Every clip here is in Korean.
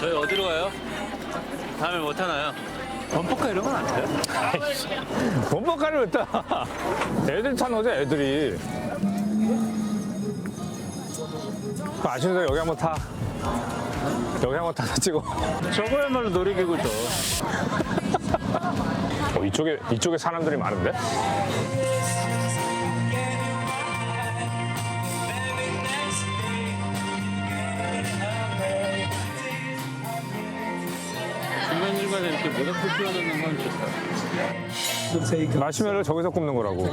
저희 어디로 가요? 다음에 뭐 타나요? 범퍼카 이런 건 안 타요? 범퍼카를 왜 따? 애들 타는 거죠, 애들이. 그 아쉬운 대로 여기 한번 타. 여기 한번 타서 찍어. 저거야말로 놀이기구죠. 어, 이쪽에, 이쪽에 사람들이 많은데? 중간중간에 이렇게 모닥불 피워놓는 건 좋다. 마시멜로 저기서 굽는 거라고.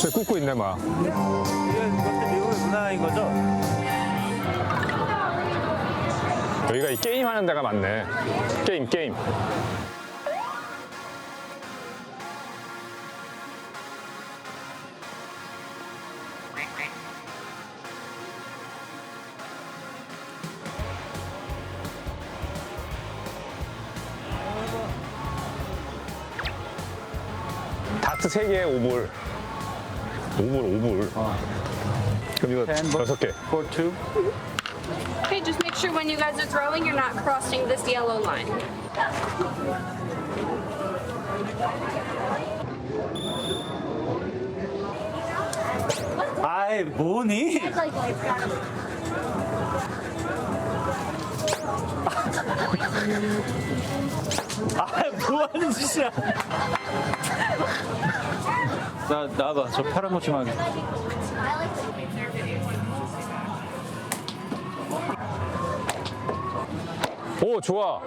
저 굽고 있네, 막. 이것도 미국의 문화인 거죠? 여기가 이 게임 하는 데가 많네. 게임, 게임. 다트 3개에 5불. 5불, 5불. 그럼 이거 Ten bucks. 6개. For two? Okay, just make sure when you guys are throwing, you're not crossing this yellow line. 아이, 뭐니? 아, 뭐 하는 짓이야? 나, 나와봐. 저 파란 거좀 하게. 오, 좋아.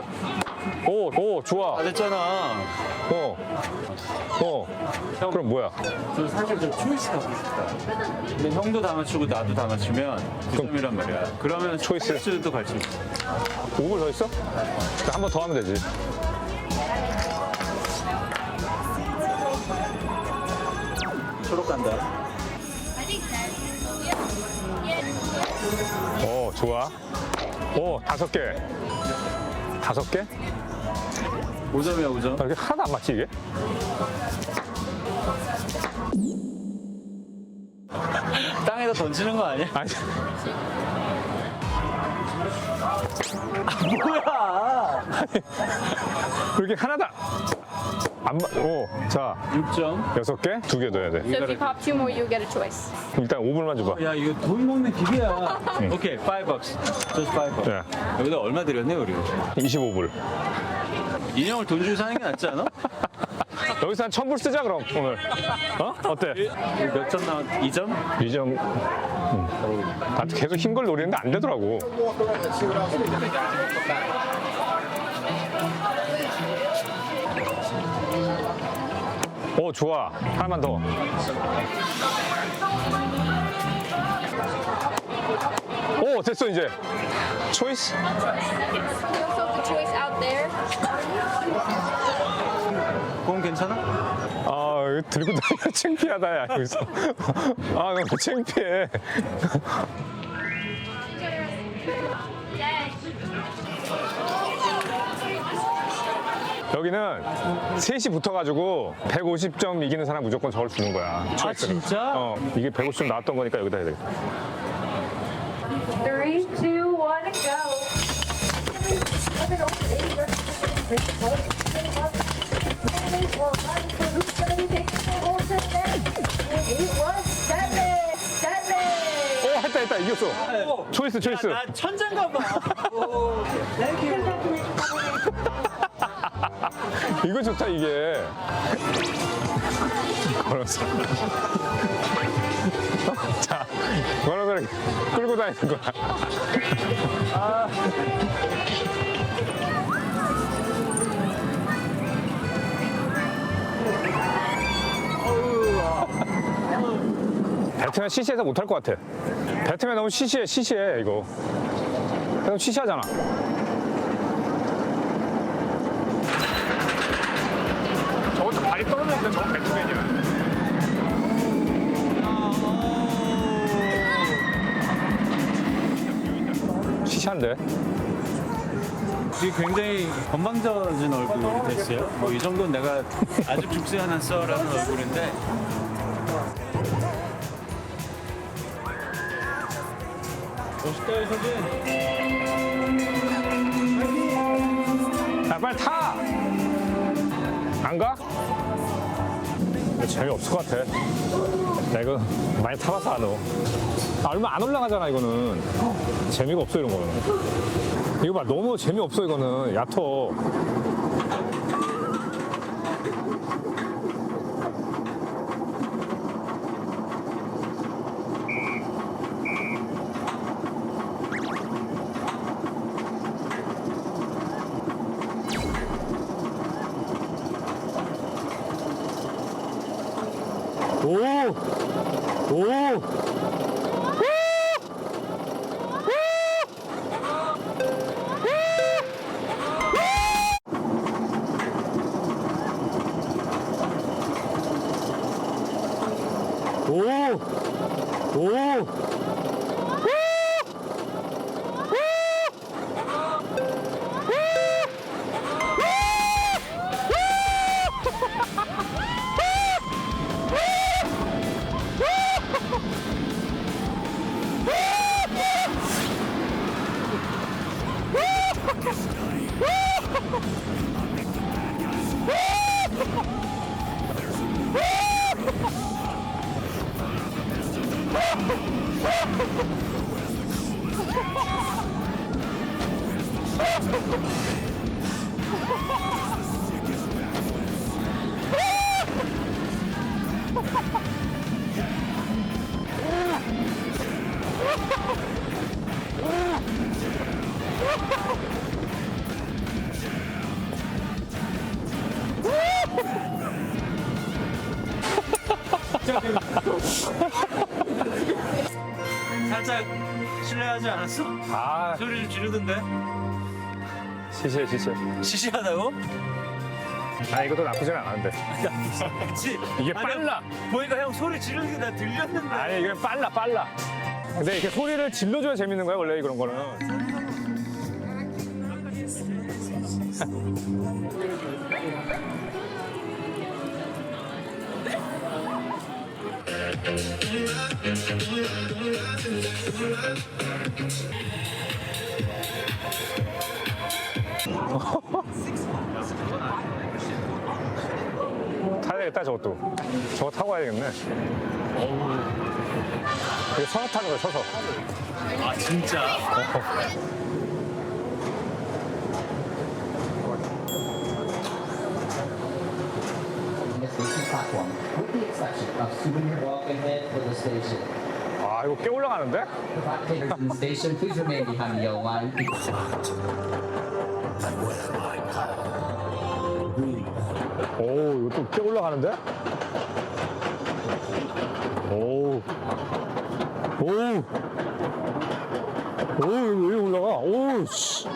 오, 오, 좋아. 다 됐잖아. 어. 어. 그럼 뭐야? 저 사실 저 초이스 갖고 싶다. 근데 형도 다 맞추고 나도 다 맞추면 9점이란 말이야. 그러면 초이스. 초이스도 갈수 있어. 5불 더 있어? 한 번 더 하면 되지. 초록 간다. 오, 좋아. 오, 다섯 개. 다섯 개? 5점이야, 5점. 아, 이게 하나도 안 맞지, 이게? 땅에다 던지는 거 아니야? 아니, 뭐야! 그렇게 하나다. 안 맞, 오, 자, 6점. 여섯 개? 두 개 넣어야 돼. So if you pop two more, you get a choice. 일단 5불만 줘봐. 야, 이거 돈 먹는 기계야. 오케이, 5 bucks. just 5 bucks. 네. 여기다 얼마 들였네, 우리? 25불. 인형을 돈 주고 사는 게 낫지 않아? 여기서 한 1000불 쓰자, 그럼, 오늘. 어? 어때? 몇 점 나왔? 2점? 2점. 음. 나 계속 흰 걸 노리는데 안 되더라고. 오, 좋아. 하나만 더. 오, 됐어, 이제. 초이스? 공 괜찮아? 아, 이거 들고 다니기 창피하다, 야, 여기서. 아, 너무 창피해. 여기는 셋이 붙어가지고 150점 이기는 사람 무조건 저걸 주는 거야. 초이스를. 진짜? 어, 이게 150점 나왔던 거니까 여기다 해야 되겠다. 오, 했다, 했다, 이겼어. 초이스, 초이스. 나 천장가 봐. 이거 좋다, 이게. 걸어서. 자, 이렇게 끌고 다니는 거야. 배트맨 CC에서 못할 것 같아. 배트맨 너무 CC해, CC해, 이거. 너무 CC하잖아. 저것도 발이 떨어졌는데 저건 배트맨이야. 시시한데? 지금 굉장히 건방져진 얼굴이 됐어요. 뭐 이 정도는 내가 아주 죽지 않았어라는 얼굴인데. 멋있다 이 사진. 빨리 타! 안 가? 재미없을 것 같아. 나 이거 많이 타봐서 안 오. 아, 얼마 안 올라가잖아, 이거는. 재미가 없어, 이런 거는. 이거 봐, 너무 재미없어, 이거는. 얕어. 오! 오! 살짝 실례하지 않았어? 아, 소리를 지르던데? 시시해, 시시해. 시시하다고? 아, 이것도 나쁘진 않은데. 그치? 이게 아니, 빨라. 보니까 형 소리 지르는 게 나 들렸는데. 아니, 이게 빨라, 빨라. 근데 이렇게 소리를 질러줘야 재밌는 거야, 원래 그런 거는. 타야 되겠다, 저것도. 저거 타고 가야겠네. 이게 서서 타는 거야, 서서. 아, 진짜? With the exception of souvenir. Walk ahead for the station. 아, 이거 꽤 올라가는데? Spectators in the station, please remain behind the yellow line. 오, 이거 또꽤 올라가는데? 오. 오. 오, 이거 왜 올라가? 오, 씨.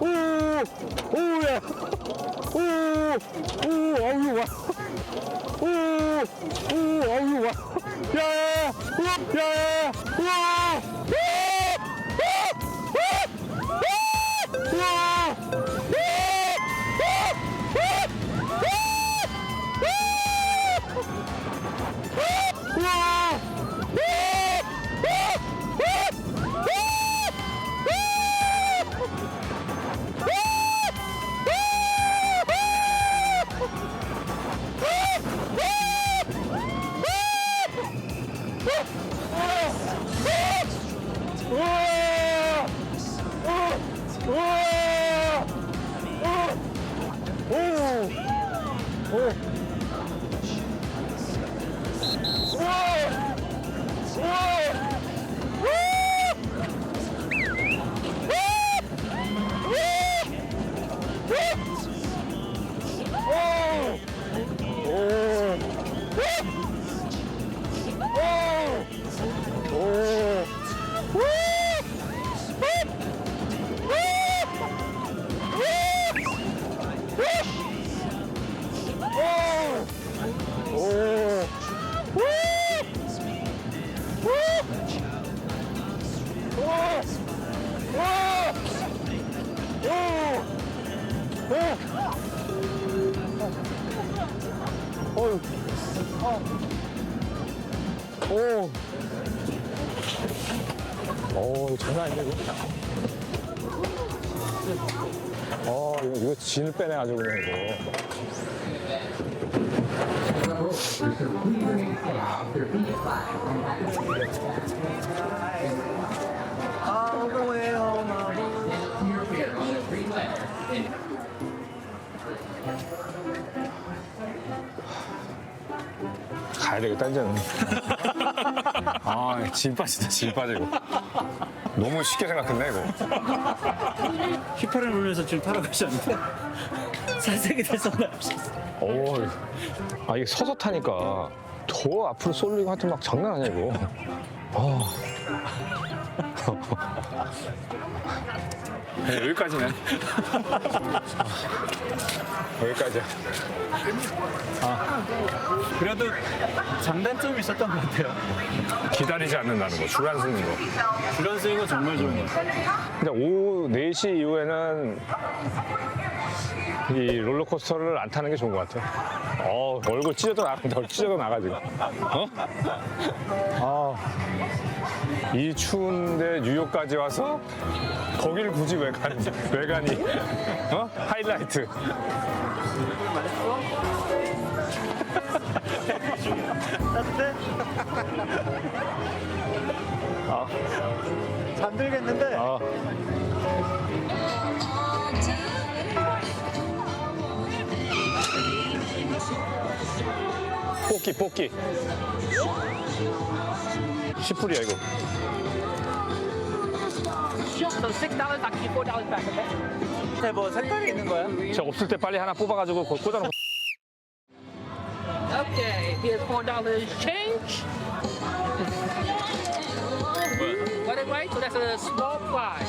오. 오야. 오. 오, 아유, 와. 오. 오, 이거 장난 아닌데, 이거? 어, 이거, 이거 진을 빼네, 아주 그냥 이거. 가야 되겠다, 이제는. 아, 진 빠지다, 진 빠지고. 너무 쉽게 생각했네, 이거. 휘파람 울면서 지금 타러 가셨는데 사색이 됐었나 오, 아, 이게 서서 타니까 더 앞으로 쏠리고 하여튼 막 장난 아니야, 이거. 아. 네, 여기까지네. 여기까지야. 그래도 장단점이 있었던 것 같아요. 기다리지 않는다는 거, 주간 쓰는 거. 주간 쓰는 건 정말 좋은 것 같아요. 근데 오후 4시 이후에는 이 롤러코스터를 안 타는 게 좋은 것 같아. 어, 얼굴 찢어도 나간다, 찢어도 나가, 지금. 어? 아. 이 추운데 뉴욕까지 와서 거길 굳이 왜 가니? 왜 가니? 어? 하이라이트. 잠들겠는데 아. 뽑기, 뽑기. 10불이야, 이거. So six dollars, I'll give you four dollars back, okay? 뭐 색깔이 있는 거야? 저 없을 때 빨리 하나 뽑아가지고 거- 꽂아놓고. Okay, here's four dollars change. Got it right? So that's a small fry.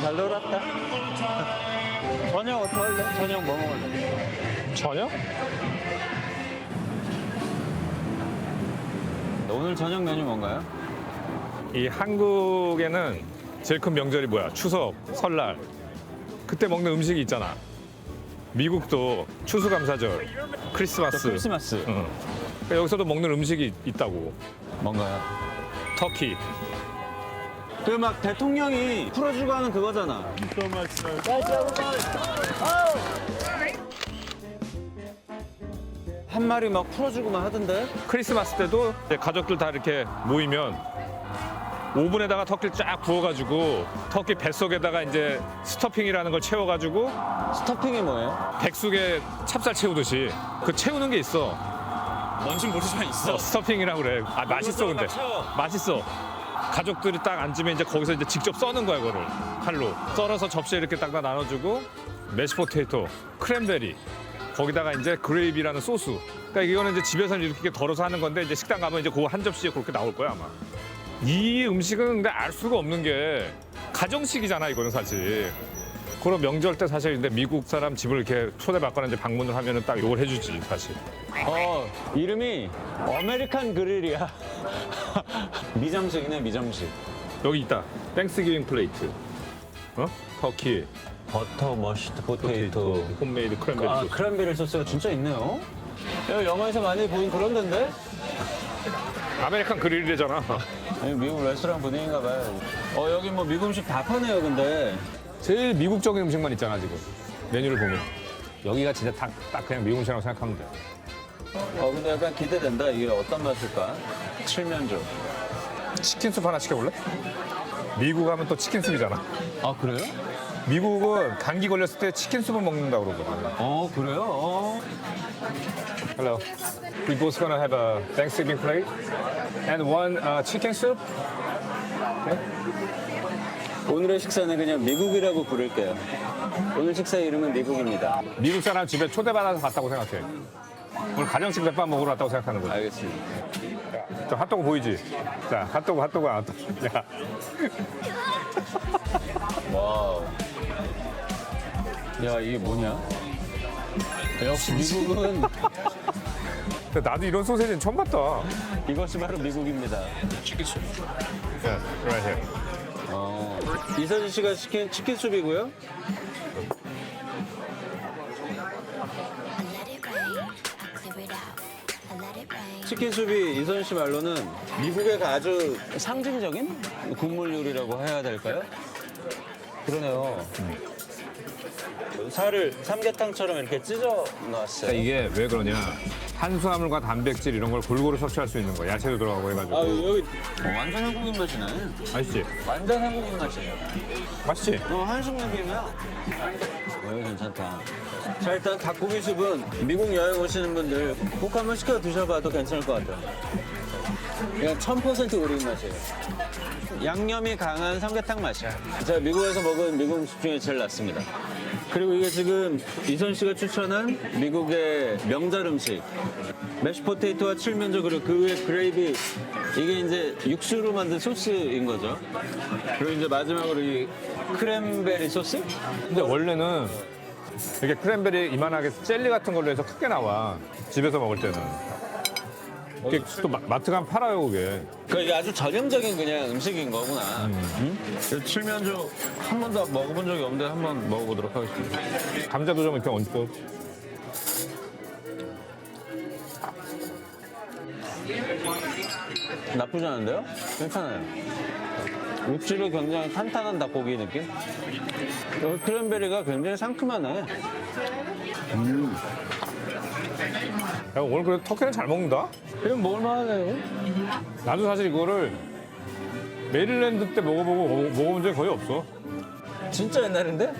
잘 놀았다. 저녁 어떻게 할래? 저녁 뭐 먹을래? 전혀? 오늘 저녁 메뉴 뭔가요? 이 한국에는 제일 큰 명절이 뭐야? 추석, 설날. 그때 먹는 음식이 있잖아. 미국도 추수감사절, 크리스마스. 크리스마스 응. 그러니까 여기서도 먹는 음식이 있다고. 뭔가요? 터키. 그 막 대통령이 풀어주고 하는 그거잖아. 한 마리 막 풀어주고만 하던데? 크리스마스 때도 이제 가족들 다 이렇게 모이면 오븐에다가 터키를 쫙 구워가지고 터키 뱃속에다가 이제 스토핑이라는 걸 채워가지고 스토핑이 뭐예요? 백숙에 찹쌀 채우듯이 그 채우는 게 있어. 뭔진 모르지만 있어. 어, 스토핑이라고 그래. 아 맛있어 근데. 맛있어. 가족들이 딱 앉으면 이제 거기서 이제 직접 써는 거야 그거를 칼로 썰어서 접시에 이렇게 딱 다 나눠주고 메시 포테이토, 크랜베리 거기다가 이제 그레이비라는 소스. 그러니까 이거는 이제 집에서는 이렇게 덜어서 하는 건데 이제 식당 가면 이제 그거 한 접시에 그렇게 나올 거야 아마. 이 음식은 근데 알 수가 없는 게 가정식이잖아 이거는 사실. 그런 명절 때 사실 근데 미국 사람 집을 이렇게 초대받거나 이제 방문을 하면은 딱 이걸 해주지 사실. 어, 이름이 아메리칸 그릴이야. 미정식이네, 미정식. 여기 있다. 땡스기빙 플레이트. 어? 터키, 버터 머시드 포테이토. 홈메이드 크랜베리 아, 소스. 크랜베리 소스가 진짜 있네요. 야, 영화에서 많이 보인 그런 데인데? 아메리칸 그릴이잖아. 아니, 미국 레스토랑 분위기인가 봐요. 어, 여기 뭐 미국 음식 다 파네요, 근데. 제일 미국적인 음식만 있잖아 지금. 메뉴를 보면. 여기가 진짜 딱, 딱 그냥 미국 음식이라고 생각하면 돼. 어, 근데 약간 기대된다. 이게 어떤 맛일까? 칠면조. 치킨 수프 하나 시켜볼래? 미국 하면 또 치킨 수프잖아. 아, 그래요? 미국은 감기 걸렸을 때 치킨 수프 먹는다고 그러거든. 어, 그래요? 어. Hello. We both gonna have a Thanksgiving plate and one uh, chicken soup. 오늘의 식사는 그냥 미국이라고 부를게요. 오늘 식사 이름은 미국입니다. 미국 사람 집에 초대받아서 갔다고 생각해. 오늘 가정식 백반 먹으러 왔다고 생각하는 거지. 알겠습니다. 저 핫도그 보이지? 자, 핫도그, 핫도그, 핫도그. 자, 와우. 야, 이게 뭐냐? 역시 미국은 근데 나도 이런 소세지는 처음 봤다. 이것이 바로 미국입니다. Yeah, right here. 어, 이서진 씨가 시킨 치킨 수비고요. I let it rain, I clear it out. I let it rain. 치킨 수비 이서진 씨 말로는 미국의 아주 상징적인 국물 요리라고 해야 될까요? 그러네요. 살을 삼계탕처럼 이렇게 찢어 놨어요. 그러니까 이게 왜 그러냐. 탄수화물과 단백질 이런 걸 골고루 섭취할 수 있는 거야. 야채도 들어가고 해가지고. 아 여기 어, 완전 한국인 맛이네. 맛있지? 완전 한국인 맛이에요. 맛있지? 어, 한식 느낌이야. 어, 이거 괜찮다. 자, 일단 닭고기 숲은 미국 여행 오시는 분들 꼭 한번 시켜 드셔봐도 괜찮을 것 같아요. 그냥 1000% 우리인 맛이에요. 양념이 강한 삼계탕 맛이야. 제가 미국에서 먹은 미국 음식 중에 제일 낫습니다. 그리고 이게 지금 이선 씨가 추천한 미국의 명절 음식. 메쉬 포테이토와 칠면조 그리고 그 위에 그레이비 이게 이제 육수로 만든 소스인 거죠. 그리고 이제 마지막으로 이 크랜베리 소스? 근데 원래는 이렇게 크랜베리 이만하게 젤리 같은 걸로 해서 크게 나와. 집에서 먹을 때는. 이게 또 마- 마트 가면 팔아요, 그게. 그 이게 아주 전형적인 그냥 음식인 거구나. 응? 칠면조 한 번도 먹어본 적이 없는데 한번 먹어보도록 하겠습니다. 감자도 좀 이렇게 얹고. 나쁘지 않은데요? 괜찮아요. 육질이 굉장히 탄탄한 닭고기 느낌? 여기 크랜베리가 굉장히 상큼하네. 야, 오늘 그래도 터키는 잘 먹는다? 이건 먹을만하네요. 나도 사실 이거를 메릴랜드 때 먹어보고 먹- 먹어본 적이 거의 없어. 진짜 옛날인데?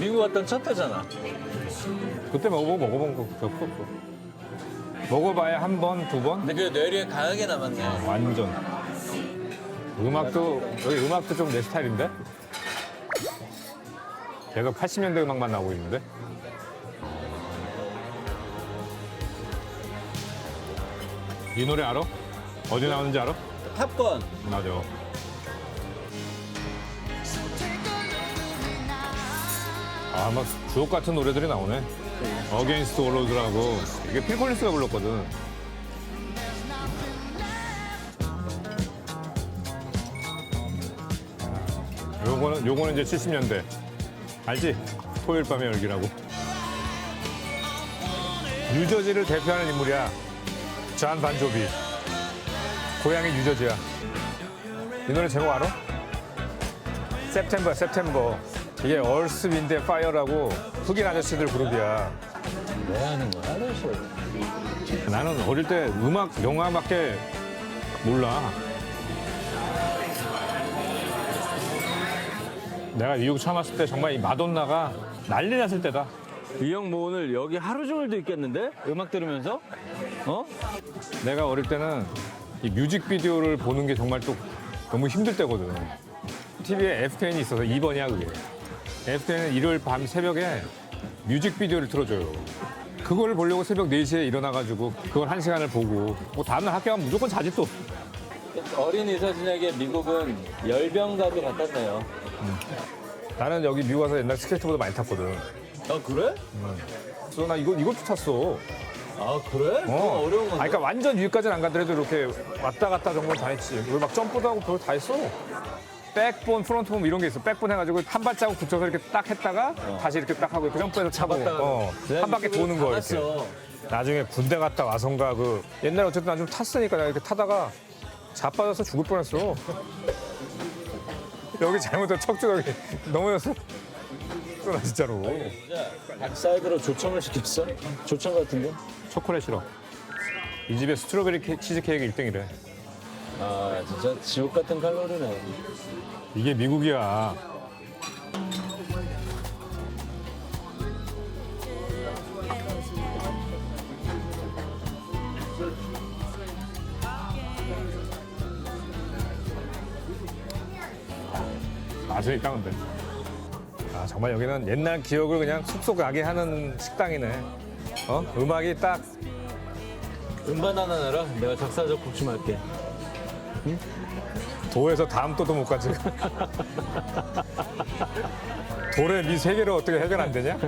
미국 왔던 첫 때잖아. 그때 먹어보고 먹어본 거 별거 없어. 먹어봐야 한 번, 두 번? 근데 그 뇌리에 강하게 남았네. 완전. 음악도, 여기 음악도 좀 내 스타일인데? 계속 80년대 음악만 나오고 있는데? 이 노래 알아? 어디 나오는지 알아? 탑건. 맞아. 아, 막 주옥 같은 노래들이 나오네. 어게인스트 올로드라고. 이게 필 콜린스가 불렀거든. 요거는, 요거는 이제 70년대. 알지? 토요일 밤의 열기라고. 뉴저지를 대표하는 인물이야. 잔 반조비. 고향이 뉴저지야. 이 노래 제목 알아? september, september. 이게 얼스 윈드 파이어라고 흑인 아저씨들 그룹이야. 왜 하는 거야? 알았어. 나는 어릴 때 음악, 영화밖에 몰라. 내가 미국 처음 왔을 때 정말 이 마돈나가 난리 났을 때다. 이 형 뭐 오늘 여기 하루 종일도 있겠는데? 음악 들으면서? 어? 내가 어릴 때는 이 뮤직비디오를 보는 게 정말 또 너무 힘들 때거든. TV에 F10이 있어서 2번이야, 그게. F10은 일요일 밤 새벽에 뮤직비디오를 틀어줘요. 그거를 보려고 새벽 4시에 일어나가지고 그걸 한 시간을 보고 뭐 다음날 학교 가면 무조건 자지 또. 어린 이서진에게 미국은 열병가도 같았네요. 나는 여기 미국 와서 옛날 스케이트보드 많이 탔거든. 아 그래? 그래서 나 이거, 이것도 탔어. 아 그래? 어. 어려운 건데. 아, 그러니까 완전 위까지는 안 가더라도 이렇게 왔다 갔다 정도는 다 했지. 그리고 막 점프도 하고 그걸 다 했어. 백본, 프론트본 이런 게 있어. 백본 해가지고 한 발자국 붙여서 이렇게 딱 했다가 다시 이렇게 딱 하고 이렇게 점프해서 차고 잡았다가. 어, 내가 한 바퀴 도는 거 이렇게. 나중에 군대 갔다 와선가 그 옛날에 어쨌든 나좀 탔으니까 내가 이렇게 타다가 자빠져서 죽을 뻔했어. 여기 잘못해서 척추가 여기 넘어졌어. 나 진짜로. 닭사이드로 조청을 시켰어? 조청 같은데? 초콜릿 싫어. 이 집에 스트로베리 케- 치즈케이크 1등이래. 아 진짜 지옥 같은 칼로리네. 이게 미국이야. 맛은 있다 근데. 아 정말 여기는 옛날 기억을 그냥 쏙쏙 나게 하는 식당이네. 어? 음악이 딱 음반 하나 내라. 내가 작사적 복춤할게. 도에서 다음 또도 못 가지. 도레 미세 개를 어떻게 해결 안 되냐?